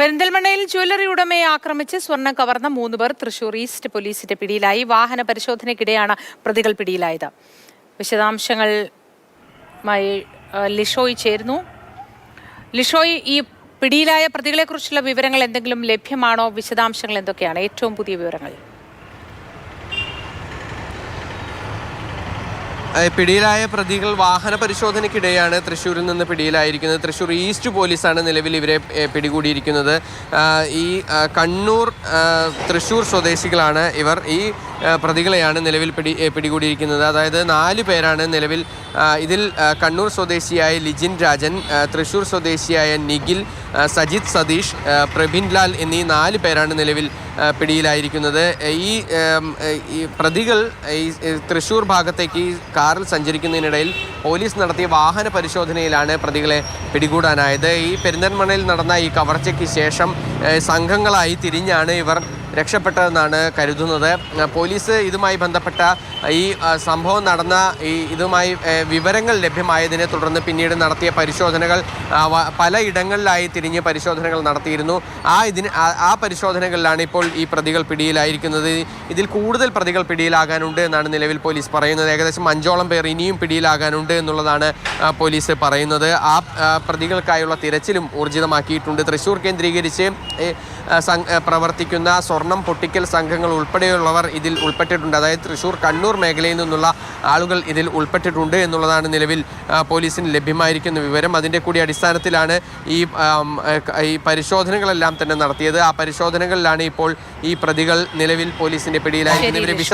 പെരിന്തൽമണ്ണയിൽ ജ്വല്ലറി ഉടമയെ ആക്രമിച്ച് സ്വർണം കവർന്ന മൂന്ന് പേർ തൃശൂർ ഈസ്റ്റ് പോലീസിന്റെ പിടിയിലായി. വാഹന പരിശോധനയ്ക്കിടെയാണ് പ്രതികൾ പിടിയിലായത്. വിശദാംശങ്ങൾ ലിഷോയി ചേരുന്നു. ലിഷോയി ഈ പിടിയിലായ പ്രതികളെക്കുറിച്ചുള്ള വിവരങ്ങൾ എന്തെങ്കിലും ലഭ്യമാണോ? വിശദാംശങ്ങൾ എന്തൊക്കെയാണ്? ഏറ്റവും പുതിയ വിവരങ്ങൾ. പിടിയിലായ പ്രതികൾ വാഹന പരിശോധനയ്ക്കിടെയാണ് തൃശ്ശൂരിൽ നിന്ന് പിടിയിലായിരിക്കുന്നത്. തൃശ്ശൂർ ഈസ്റ്റ് പോലീസാണ് നിലവിൽ ഇവരെ പിടികൂടിയിരിക്കുന്നത്. ഈ കണ്ണൂർ തൃശ്ശൂർ സ്വദേശികളാണ് ഇവർ. ഈ പ്രതികളെയാണ് നിലവിൽ പിടി പിടികൂടിയിരിക്കുന്നത്. അതായത് നാല് പേരാണ് നിലവിൽ ഇതിൽ കണ്ണൂർ സ്വദേശിയായ ലിജിൻ രാജൻ തൃശൂർ സ്വദേശിയായ നിഖിൽ സജിത് സതീഷ് പ്രഭിൻലാൽ എന്നീ നാല് പേരാണ് നിലവിൽ പിടിയിലായിരിക്കുന്നത്. ഈ പ്രതികൾ ഈ തൃശ്ശൂർ ഭാഗത്തേക്ക് കാറിൽ സഞ്ചരിക്കുന്നതിനിടയിൽ പോലീസ് നടത്തിയ വാഹന പരിശോധനയിലാണ് പ്രതികളെ പിടികൂടാനായത്. ഈ പെരിന്തൽമണ്ണയിൽ നടന്ന ഈ കവർച്ചയ്ക്ക് ശേഷം സംഘങ്ങളായി തിരിഞ്ഞാണ് ഇവർ രക്ഷപ്പെട്ടതെന്നാണ് കരുതുന്നത്. ഏഹ് പോലീസ് ഇതുമായി ബന്ധപ്പെട്ട ഈ സംഭവം നടന്ന ഈ ഇതുമായി വിവരങ്ങൾ ലഭ്യമായതിനെ തുടർന്ന് പിന്നീട് നടത്തിയ പരിശോധനകൾ പലയിടങ്ങളിലായി തിരിഞ്ഞ് പരിശോധനകൾ നടത്തിയിരുന്നു. ആ ഇതിന് ആ- പരിശോധനകളിലാണ് ഇപ്പോൾ ഈ പ്രതികൾ പിടിയിലായിരിക്കുന്നത്. ഇതിൽ കൂടുതൽ പ്രതികൾ പിടിയിലാകാനുണ്ട് എന്നാണ് നിലവിൽ പോലീസ് പറയുന്നത്. ഏകദേശം അഞ്ചോളം പേർ ഇനിയും പിടിയിലാകാനുണ്ട് എന്നുള്ളതാണ് പോലീസ് പറയുന്നത്. ആ പ്രതികൾക്കായുള്ള തിരച്ചിലും ഊർജിതമാക്കിയിട്ടുണ്ട്. തൃശ്ശൂർ കേന്ദ്രീകരിച്ച് പ്രവർത്തിക്കുന്ന സ്വർണം പൊട്ടിക്കൽ സംഘങ്ങൾ ഉൾപ്പെടെയുള്ളവർ ഇതിൽ ഉൾപ്പെട്ടിട്ടുണ്ട്. അതായത് തൃശ്ശൂർ കണ്ണൂർ മേഖലയിൽ നിന്നുള്ള ആളുകൾ ഇതിൽ ഉൾപ്പെട്ടിട്ടുണ്ട് എന്നുള്ളതാണ് നിലവിൽ പോലീസിന് ലഭ്യമായിരിക്കുന്ന വിവരം. അതിന്റെ കൂടി അടിസ്ഥാനത്തിലാണ് ഈ ഈ പരിശോധനകളെല്ലാം തന്നെ നടത്തിയത്. ആ പരിശോധനകളിലാണ് ഇപ്പോൾ ഈ പ്രതികൾ നിലവിൽ പോലീസിന്റെ പിടിയിലായിരിക്കുന്നത്.